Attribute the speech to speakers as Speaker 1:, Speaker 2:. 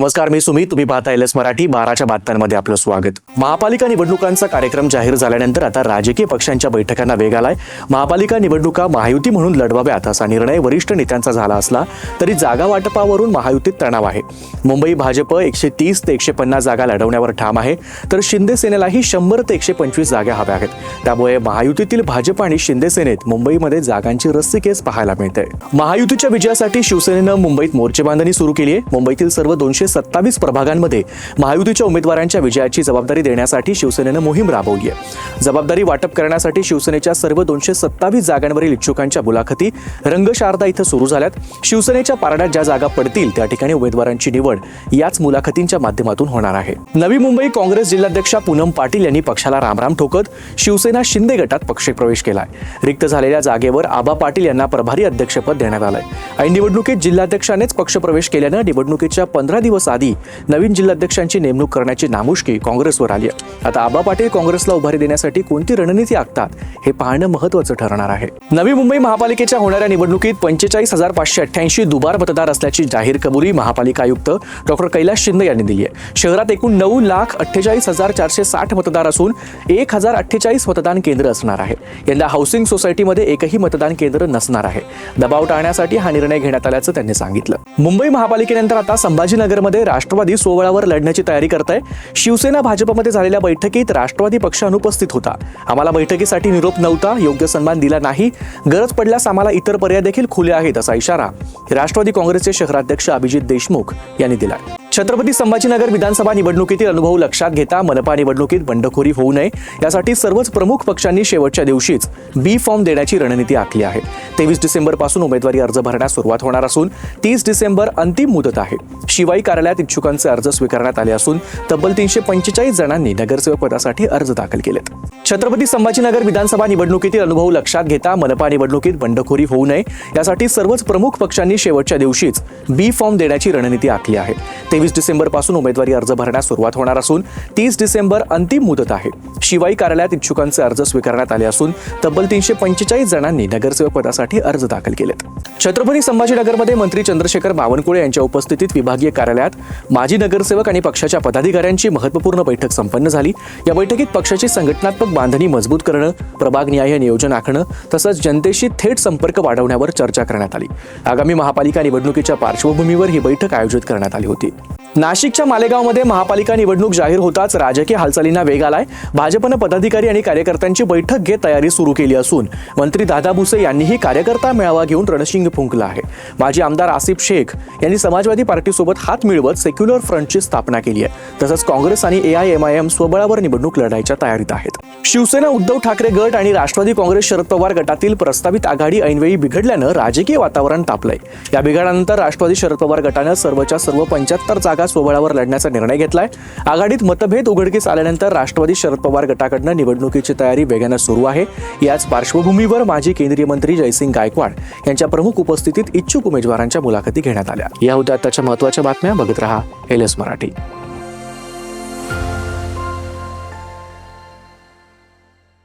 Speaker 1: नमस्कार मी सुमित. तुम्ही पाहता एल एस मराठी. बाराच्या बातम्यांमध्ये आपलं स्वागत. महापालिका निवडणुकांचा कार्यक्रम जाहीर झाल्यानंतर आता राजकीय पक्षांच्या बैठकांना वेग आलाय. महापालिका निवडणुका महायुती म्हणून लढवाव्यात असा निर्णय वरिष्ठ नेत्यांचा झाला असला तरी जागा वाटपावरून महायुतीत तणाव आहे. मुंबई भाजप एकशे तीस ते एकशे पन्नास जागा लढवण्यावर ठाम आहे तर शिंदे सेनेलाही शंभर ते एकशे पंचवीस जागा हव्या आहेत. त्यामुळे महायुतीतील भाजप आणि शिंदे सेनेत मुंबईमध्ये जागांची रस्सीकेस पाहायला मिळते महायुतीच्या विजयासाठी शिवसेनेनं मुंबईत मोर्चे बांधणी सुरू केली आहे मुंबईतील सर्व दोनशे सत्तावीस प्रभागांमध्ये महायुतीच्या उमेदवारांच्या विजयाची जबाबदारी देण्यासाठी शिवसेनेनं मोहीम राबवली आहे. जबाबदारी वाटप करण्यासाठी शिवसेनेच्या सर्व दोनशे सत्तावीस जागांवरील इच्छुकांच्या मुलाखती रंगशारदा इथं सुरू झाल्यात. शिवसेनेच्या पारड्यात ज्या जागा पडतील त्या ठिकाणी उमेदवारांची निवड याच मुलाखतींच्या माध्यमातून होणार आहे. नवी मुंबई काँग्रेस जिल्हाध्यक्षा पूनम पाटील यांनी पक्षाला रामराम ठोकत शिवसेना शिंदे गटात पक्षप्रवेश केलाय. रिक्त झालेल्या जागेवर आबा पाटील यांना प्रभारी अध्यक्षपद देण्यात आलंय. ऐन निवडणुकीत जिल्हाध्यक्षानेच पक्षप्रवेश केल्यानं निवडणुकीच्या पंधरा दिवस आधी नवीन जिल्हाध्यक्षांची नेमणूक करण्याची नामुष्की काँग्रेसवर आली आहे. आता आबा पाटील काँग्रेसला उभारी देण्यासाठी कोणती रणनीती आखतात हे पाहणं महत्वाचं ठरणार आहे. नवी मुंबई महापालिकेच्या होणाऱ्या निवडणुकीत पंचेचाळीस हजार पाचशे अठ्ठ्याऐंशी दुबार मतदार असल्याची जाहीर कबुली महापालिका आयुक्त डॉक्टर कैलास शिंदे यांनी दिली आहे. शहरात एकूण नऊ लाख अठ्ठेचाळीस हजार चारशे साठ मतदार असून एक हजार अठ्ठेचाळीस मतदान केंद्र असणार आहे. यंदा हाऊसिंग सोसायटीमध्ये एकही मतदान केंद्र नसणार आहे. दबाव टाळण्यासाठी हा निर्णय घेण्यात आल्याचं त्यांनी सांगितलं. मुंबई महापालिकेनंतर आता संभाजीनगर संभाजीनगरमध्ये राष्ट्रवादी सोहळ्यावर लढण्याची तयारी करत आहे शिवसेना भाजपमध्ये झालेल्या बैठकीत राष्ट्रवादी पक्ष अनुपस्थित होता. आम्हाला बैठकीसाठी निरोप नव्हता योग्य सन्मान दिला नाही. गरज पडल्यास आम्हाला इतर पर्याय देखील खुले आहेत असा इशारा राष्ट्रवादी काँग्रेसचे शहराध्यक्ष अभिजित देशमुख यांनी दिला छत्रपती संभाजीनगर विधानसभा निवडणुकीतील अनुभव लक्षात घेता मनपा निवडणुकीत बंडखोरी होऊ नये. यासाठी सर्वच प्रमुख पक्षांनी शेवटच्या दिवशीच बी फॉर्म देण्याची रणनीती आखली आहे. तेवीस डिसेंबरपासून उमेदवारी अर्ज भरण्यास सुरुवात होणार असून तीस डिसेंबर अंतिम मुदत आहे. शिवाई कार्यालयात इच्छुकांचे अर्ज स्वीकारण्यात आले असून तब्बल तीनशे पंचेचाळीस जणांनी नगरसेवक पदासाठी अर्ज दाखल केलेत. छत्रपती संभाजीनगर विधानसभा निवडणुकीतील अनुभव लक्षात घेता मनपा निवडणुकीत बंडखोरी होऊ नये. यासाठी सर्वच प्रमुख पक्षांनी शेवटच्या दिवशीच बी फॉर्म देण्याची रणनीती आखली आहे. तेवीस डिसेंबरपासून उमेदवारी अर्ज भरण्यास सुरुवात होणार असून तीस डिसेंबर अंतिम मुदत आहे. शिवाई कार्यालयात इच्छुकांचे अर्ज स्वीकारण्यात आले असून तब्बल तीनशे पंचेचाळीस जणांनी नगरसेवक पदासाठी अर्ज दाखल केलेत. छत्रपती संभाजीनगरमध्ये मंत्री चंद्रशेखर बावनकुळे यांच्या उपस्थितीत विभागीय कार्यालयात माजी नगरसेवक आणि पक्षाच्या पदाधिकाऱ्यांची महत्त्वपूर्ण बैठक संपन्न झाली. या बैठकीत पक्षाची संघटनात्मक बांधणी मजबूत करणं प्रभागनिहाय नियोजन आखणं तसंच जनतेशी थेट संपर्क वाढवण्यावर चर्चा करण्यात आली. आगामी महापालिका निवडणुकीच्या पार्श्वभूमीवर ही बैठक आयोजित करण्यात आली होती. Yeah. नाशिकच्या मालेगावमध्ये महापालिका निवडणूक जाहीर होताच राजकीय हालचालींना वेग आलाय. भाजपनं पदाधिकारी आणि कार्यकर्त्यांची बैठक घेत तयारी सुरू केली असून मंत्री दादा भुसे यांनीही कार्यकर्ता मेळावा घेऊन रणशिंग फुंकला आहे. माजी आमदार आसिफ शेख यांनी समाजवादी पार्टीसोबत हात मिळवत सेक्युलर फ्रंटची स्थापना केली आहे. तसंच काँग्रेस आणि A I M I M स्वबळावर निवडणूक लढायच्या तयारीत आहेत. शिवसेना उद्धव ठाकरे गट आणि राष्ट्रवादी काँग्रेस शरद पवार गटातील प्रस्तावित आघाडी ऐनवेळी बिघडल्यानं राजकीय वातावरण तापलंय. या बिघाडानंतर राष्ट्रवादी शरद पवार गटानं सर्वच्या सर्व पंच्याहत्तर जागा स्वबळावर लढण्याचा निर्णय घेतलाय. आघाडीत मतभेद उघडकीस आल्यानंतर राष्ट्रवादी शरद पवार गटाकडनं निवडणुकीची तयारी वेगानं सुरू आहे. याच पार्श्वभूमीवर माजी केंद्रीय मंत्री जयसिंग गायकवाड यांच्या प्रमुख उपस्थितीत इच्छुक उमेदवारांच्या मुलाखती घेण्यात आल्या. या होत्या आताच्या महत्त्वाच्या बातम्या बघत रहा. L S Marathi.